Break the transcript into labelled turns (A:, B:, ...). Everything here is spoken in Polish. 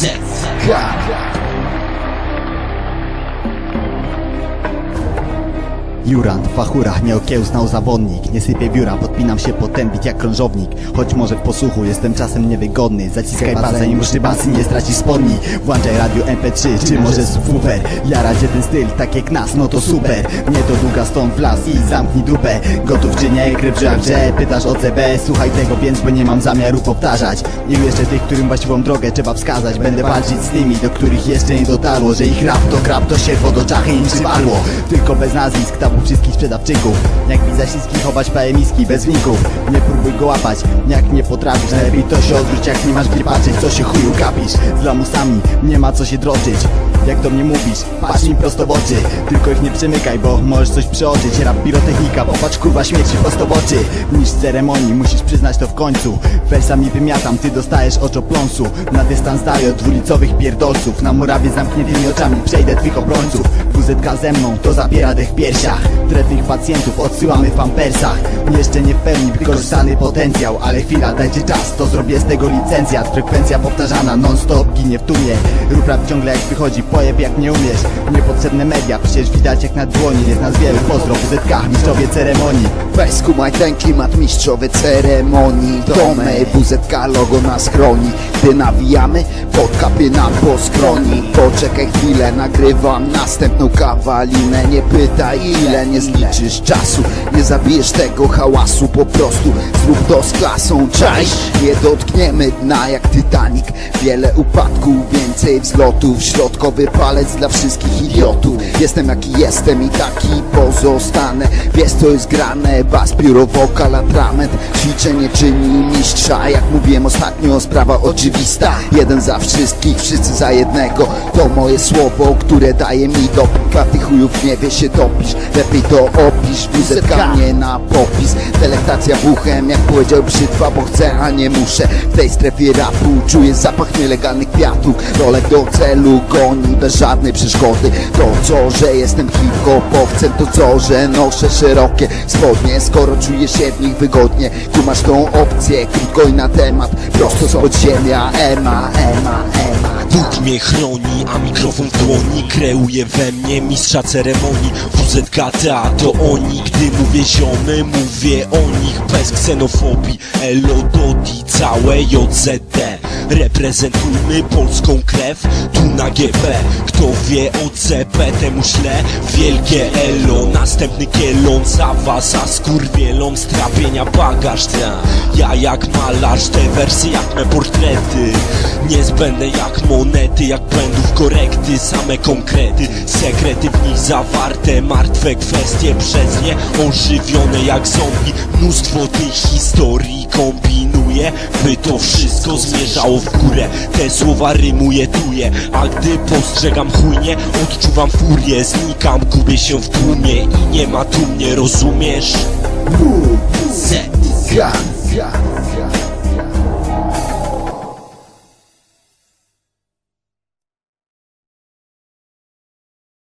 A: Seth. God. Jurand, fachura, nieokiełznał zawodnik. Nie sypie biura, podpinam się po ten bit jak krążownik. Choć może w posłuchu jestem czasem niewygodny. Zaciskaj pas, zanim szybasy nie stracisz spodni. Włączaj radio MP3, czy może subwoofer Jara cię ten styl, tak jak nas, no to super. Nie to długa stąd w las i zamknij dupę. Gotów czy nie, krew w grze Pytasz o CB, słuchaj tego więc, bo nie mam zamiaru powtarzać. I jeszcze tych, którym właściwą drogę trzeba wskazać? Będę walczyć z tymi, do których jeszcze nie dotarło Że ich rap to krap, to sierwo do czachy im przywarło Tylko bez nazwisk, tabu wszystkich sprzedawczyków. Jak mi zaśliski chować pełe miski bez winków Nie próbuj go łapać, jak nie potrafisz Najlepiej to się odwróć, jak nie masz gdzie patrzeć Co się chuju kapisz, z lamusami nie ma co się droczyć jak do mnie mówisz, patrz mi prosto w oczy. Tylko ich nie przemykaj, bo możesz coś przeoczyć. Rap pirotechnika, popatrz kurwa śmierci prosto w oczy. Niż ceremonii, musisz przyznać to w końcu. Wersami wymiatam, ty dostajesz oczopląsu Na dystans dalej od dwulicowych pierdolców. Na murawie zamkniętymi oczami przejdę twych obrońców. WZK ze mną, to zabiera dech w piersiach. Pacjentów odsyłamy w pampersach. Jeszcze nie w pełni wykorzystany potencjał Ale chwila, dajcie czas, to zrobię z tego licencjat. Frekwencja powtarzana, non stop, ginie w tubie Rób rap ciągle jak wychodzi, pojeb jak nie umiesz. Niepotrzebne media, przecież widać jak na dłoni. Jest nas wiele, pozdro, WZK, mistrzowie ceremonii.
B: Weź skumaj ten klimat mistrzowy ceremonii. Domy, WZK logo nas chroni Gdy nawijamy, pod kapie nam po skroni. Poczekaj chwilę, nagrywam następną kawalinę. Nie pytaj ile, nie zliczysz czasu. Nie zabijesz tego hałasu, po prostu zrób to z klasą. Cześć, nie dotkniemy dna jak Titanic. Wiele upadków, więcej wzlotów Środkowy palec dla wszystkich idiotów. Jestem jaki jestem i taki pozostanę. Wiesz co jest grane, bas, pióro, wokal, atrament. Ćwiczenie czyni mistrza. Jak mówiłem ostatnio, sprawa oczywista. Jeden za wszystkich, wszyscy za jednego. To moje słowo, które daje mi doping A ty chujów nie wie się topisz. Lepiej to opisz, WZK nie na popis. Delektacja buchem, jak powiedział brzytwa Bo chcę, a nie muszę. W tej strefie rapu czuję zapach nielegalnych kwiatów Rolek do celu goni bez żadnej przeszkody. To co, że jestem hip-hopowcem To co, że noszę szerokie spodnie. Skoro czuję się w nich wygodnie Kumasz tą opcję, krótko i na temat Prosto z podziemia, Ema, Ema, Ema.
C: Bóg mnie chroni, a mikrofon w dłoni kreuje we mnie mistrza ceremonii. WZK ta to oni, gdy mówię ziomy, mówię o nich bez ksenofobii. Elo Dodi, całe JZD Reprezentujmy polską krew, tu na GB Kto wie o CP, temu śle. Wielkie elo Następny kielon. Za skurwielom strapienia bagaż. Ja jak malarz, te wersy jak me portrety. Niezbędne jak monety, jak błędów korekty. Same konkrety, sekrety w nich zawarte. Martwe kwestie przez nie ożywione jak zombie. Mnóstwo tych historii kombinuję By to wszystko zmierzało w górę Te słowa rymuję, tuje A gdy postrzegam chujnie Odczuwam furię, znikam Gubię się w tłumie i nie ma tu mnie Rozumiesz?
A: Z,